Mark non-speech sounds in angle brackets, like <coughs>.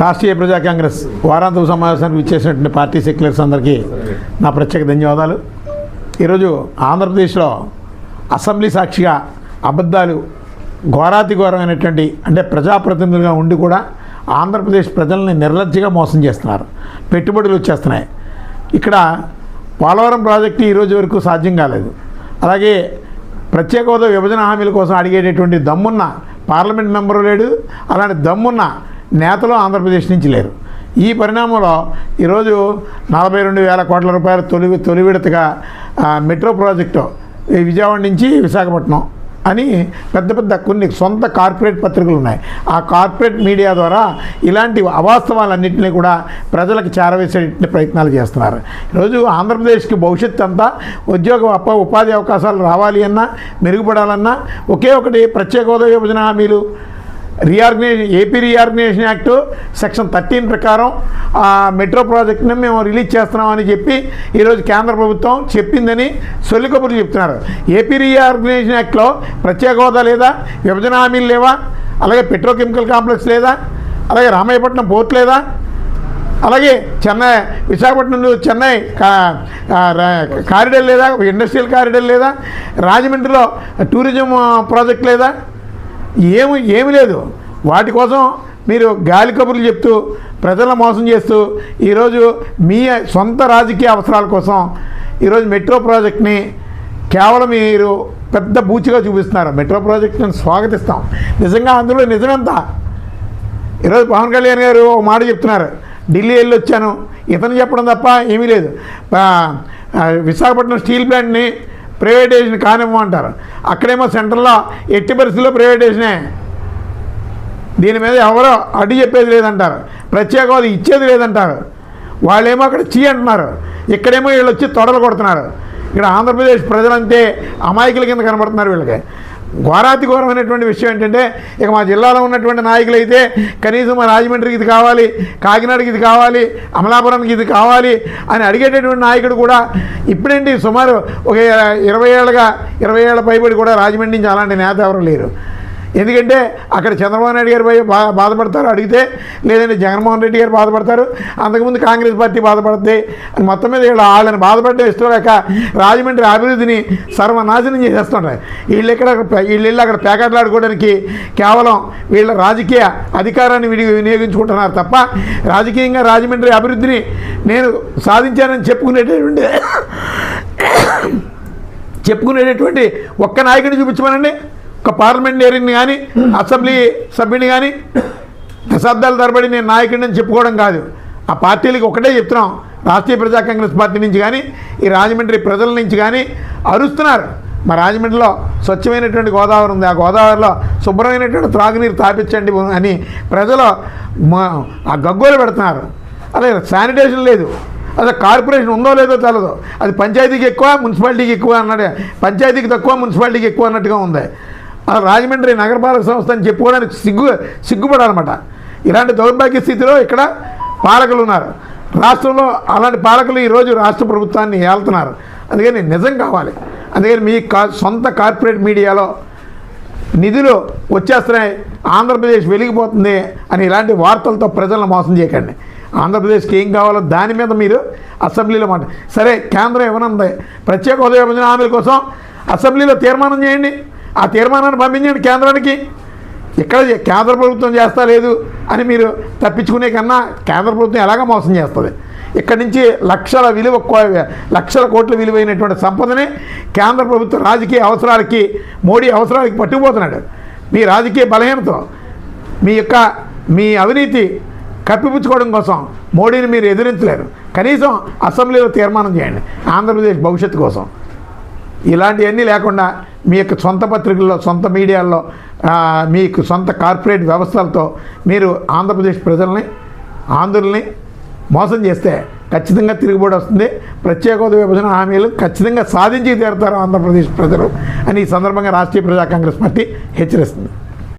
రాష్ట్రీయ ప్రజా కాంగ్రెస్ వారాంతపు సమావేశానికి విచ్చేసినటువంటి పార్టీ సెక్యులర్స్ అందరికీ నా ప్రత్యేక ధన్యవాదాలు. ఈరోజు ఆంధ్రప్రదేశ్లో అసెంబ్లీ సాక్షిగా అబద్ధాలు ఘోరాతి ఘోరమైనటువంటి అంటే ప్రజాప్రతినిధులుగా ఉండి కూడా ఆంధ్రప్రదేశ్ ప్రజల్ని నిర్లజ్జగా మోసం చేస్తున్నారు. పెట్టుబడులు వచ్చేస్తున్నాయి. ఇక్కడ పోలవరం ప్రాజెక్టు ఈ రోజు వరకు సాధ్యం కాలేదు. అలాగే ప్రత్యేక హోదా విభజన హామీల కోసం అడిగేటటువంటి దమ్మున్న పార్లమెంట్ మెంబరు లేడు. అలాంటి దమ్మున్న నేతలు ఆంధ్రప్రదేశ్ నుంచి లేరు. ఈ పరిణామంలో ఈరోజు నలభై రెండు వేల కోట్ల రూపాయల తొలి తొలి విడతగా మెట్రో ప్రాజెక్టు ఈ విజయవాడ నుంచి విశాఖపట్నం అని పెద్ద పెద్ద కొన్ని సొంత కార్పొరేట్ పత్రికలు ఉన్నాయి. ఆ కార్పొరేట్ మీడియా ద్వారా ఇలాంటి అవాస్తవాలన్నింటినీ కూడా ప్రజలకు చేరవేసే ప్రయత్నాలు చేస్తున్నారు. ఈరోజు ఆంధ్రప్రదేశ్కి భవిష్యత్తు అంతా ఉద్యోగ అప్ప ఉపాధి అవకాశాలు రావాలి అన్నా మెరుగుపడాలన్నా ఒకే ఒకటి ప్రత్యేక హోదా విభజన హామీలు reorganisation AP reorganisation act section thirteen ప్రకారం ఆ మెట్రో ప్రాజెక్ట్ని మేము రిలీజ్ చేస్తున్నామని చెప్పి ఈరోజు కేంద్ర ప్రభుత్వం చెప్పిందని సొల్లి కబుర్లు చెప్తున్నారు ఏపీ రీఆర్గనైజేషన్ యాక్ట్లో ప్రత్యేక హోదా లేదా? విభజన హామీలు లేవా? అలాగే పెట్రోకెమికల్ కాంప్లెక్స్ లేదా? అలాగే రామాయపట్నం పోర్ట్ లేదా? అలాగే చెన్నై విశాఖపట్నం నుండి చెన్నై కారిడర్ లేదా? ఇండస్ట్రియల్ కారిడర్ లేదా? రాజమండ్రిలో టూరిజం ప్రాజెక్ట్ లేదా? ఏమి ఏమి లేదు. వాటి కోసం మీరు గాలి కబుర్లు చెప్తూ ప్రజలను మోసం చేస్తూ ఈరోజు మీ సొంత రాజకీయ అవసరాల కోసం ఈరోజు మెట్రో ప్రాజెక్ట్ని కేవలం మీరు పెద్ద బూచిగా చూపిస్తున్నారు. మెట్రో ప్రాజెక్ట్ని స్వాగతిస్తాం. నిజంగా అందులో నిజమెంత? ఈరోజు పవన్ కళ్యాణ్ గారు ఒక మాట చెప్తున్నారు. ఢిల్లీ వెళ్ళి వచ్చాను ఇతను చెప్పడం తప్ప ఏమీ లేదు. విశాఖపట్నం స్టీల్ ప్లాంట్ని ప్రైవేటైజేషన్ కానివ్వమంటారు అక్కడేమో సెంట్రల్లో ఎట్టి పరిస్థితుల్లో ప్రైవేటైజేషనే. దీని మీద ఎవరో అడ్డు చెప్పేది లేదంటారు. ప్రత్యేక హోదా ఇచ్చేది లేదంటారు. వాళ్ళేమో అక్కడ చీ అంటున్నారు. ఇక్కడేమో వీళ్ళు వచ్చి తొడలు కొడుతున్నారు. ఇక్కడ ఆంధ్రప్రదేశ్ ప్రజలంతే అమాయకుల కింద కనబడుతున్నారు వీళ్ళకి. ఘోరాతి ఘోరమైనటువంటి విషయం ఏంటంటే ఇక మా జిల్లాలో ఉన్నటువంటి నాయకులు అయితే కనీసం మా రాజమండ్రికి ఇది కావాలి కాకినాడకి ఇది కావాలి అమలాపురానికి ఇది కావాలి అని అడిగేటటువంటి నాయకుడు కూడా ఇప్పుడేంటి సుమారు ఒక ఇరవై ఏళ్ళగా ఇరవై ఏళ్ళ పైబడి కూడా రాజమండ్రి నుంచి అలాంటి నేత ఎవరు లేరు. ఎందుకంటే అక్కడ చంద్రబాబు నాయుడు గారు బా బాధపడతారు అడిగితే లేదంటే జగన్మోహన్ రెడ్డి గారు బాధపడతారు అంతకుముందు కాంగ్రెస్ పార్టీ బాధపడుతుంది అని మొత్తం మీద వీళ్ళు వాళ్ళని బాధపడడం ఇష్టం లేక రాజమండ్రి అభివృద్ధిని సర్వనాశనం చేసేస్తుంటారు. వీళ్ళు ఇక్కడ వీళ్ళు వెళ్ళి అక్కడ ప్యాకెట్లాడుకోవడానికి కేవలం వీళ్ళ రాజకీయ అధికారాన్ని విని వినియోగించుకుంటున్నారు తప్ప రాజకీయంగా రాజమండ్రి అభివృద్ధిని నేను సాధించానని చెప్పుకునేటటువంటి <coughs> చెప్పుకునేటటువంటి ఒక్క నాయకుడిని చూపించమనండి. ఒక పార్లమెంటేరియన్ని కానీ అసెంబ్లీ సభ్యుని కానీ దశాబ్దాల తరబడి నేను నాయకుడిని చెప్పుకోవడం కాదు. ఆ పార్టీలకి ఒకటే చెప్తున్నాం. రాష్ట్రీయ ప్రజా కాంగ్రెస్ పార్టీ నుంచి కానీ ఈ రాజమండ్రి ప్రజల నుంచి కానీ అరుస్తున్నారు. మా రాజమండ్రిలో స్వచ్ఛమైనటువంటి గోదావరి ఉంది. ఆ గోదావరిలో శుభ్రమైనటువంటి త్రాగునీరు తాపించండి అని ప్రజలు మా- ఆ గగ్గోలు పెడుతున్నారు. అలాగే శానిటేషన్ లేదు. అసలు కార్పొరేషన్ ఉందో లేదో తెలదు. అది పంచాయతీకి ఎక్కువ మున్సిపాలిటీకి ఎక్కువ అన్నాడు పంచాయతీకి తక్కువ మున్సిపాలిటీకి ఎక్కువ అన్నట్టుగా ఉంది. రాజమండ్రి నగరపాలక సంస్థ అని చెప్పుకోవడానికి సిగ్గు సిగ్గుపడాలన్నమాట. ఇలాంటి దౌర్భాగ్య స్థితిలో ఇక్కడ పాలకులు ఉన్నారు. రాష్ట్రంలో అలాంటి పాలకులు ఈరోజు రాష్ట్ర ప్రభుత్వాన్ని ఏళ్తున్నారు. అందుకని నిజం కావాలి. అందుకని మీ కా సొంత కార్పొరేట్ మీడియాలో నిధులు వచ్చేస్తున్నాయి. ఆంధ్రప్రదేశ్ వెలిగిపోతుంది అని ఇలాంటి వార్తలతో ప్రజలను మోసం చేయకండి. ఆంధ్రప్రదేశ్కి ఏం కావాలో దాని మీద మీరు అసెంబ్లీలో మాట సరే కేంద్రం ఏమనుంది ప్రత్యేక హోదా హామీల కోసం అసెంబ్లీలో తీర్మానం చేయండి. ఆ తీర్మానాన్ని పంపించండి కేంద్రానికి. ఇక్కడ కేంద్ర ప్రభుత్వం చేస్తా లేదు అని మీరు తప్పించుకునే కన్నా కేంద్ర ప్రభుత్వం ఎలాగ మోసం చేస్తుంది? ఇక్కడి నుంచి లక్షల విలువ కో- లక్షల కోట్ల విలువైనటువంటి సంపదని కేంద్ర ప్రభుత్వ రాజకీయ అవసరాలకి మోడీ అవసరాలకి పట్టుకుపోతున్నాడు. మీ రాజకీయ బలహీనత మీ యొక్క మీ అవినీతి కప్పిపుచ్చుకోవడం కోసం మోడీని మీరు ఎదిరించలేరు. కనీసం అసెంబ్లీలో తీర్మానం చేయండి. ఆంధ్రప్రదేశ్ భవిష్యత్తు కోసం. ఇలాంటివన్నీ లేకుండా మీ యొక్క సొంత పత్రికల్లో సొంత మీడియాల్లో మీకు సొంత కార్పొరేట్ వ్యవస్థలతో మీరు ఆంధ్రప్రదేశ్ ప్రజల్ని ఆంధ్రుల్ని మోసం చేస్తే ఖచ్చితంగా తిరుగుబాటు వస్తుంది. ప్రత్యేక హోదా విభజన హామీలు ఖచ్చితంగా సాధించి తీరుతారు ఆంధ్రప్రదేశ్ ప్రజలు అని ఈ సందర్భంగా రాష్ట్రీయ ప్రజా కాంగ్రెస్ పార్టీ హెచ్చరిస్తుంది.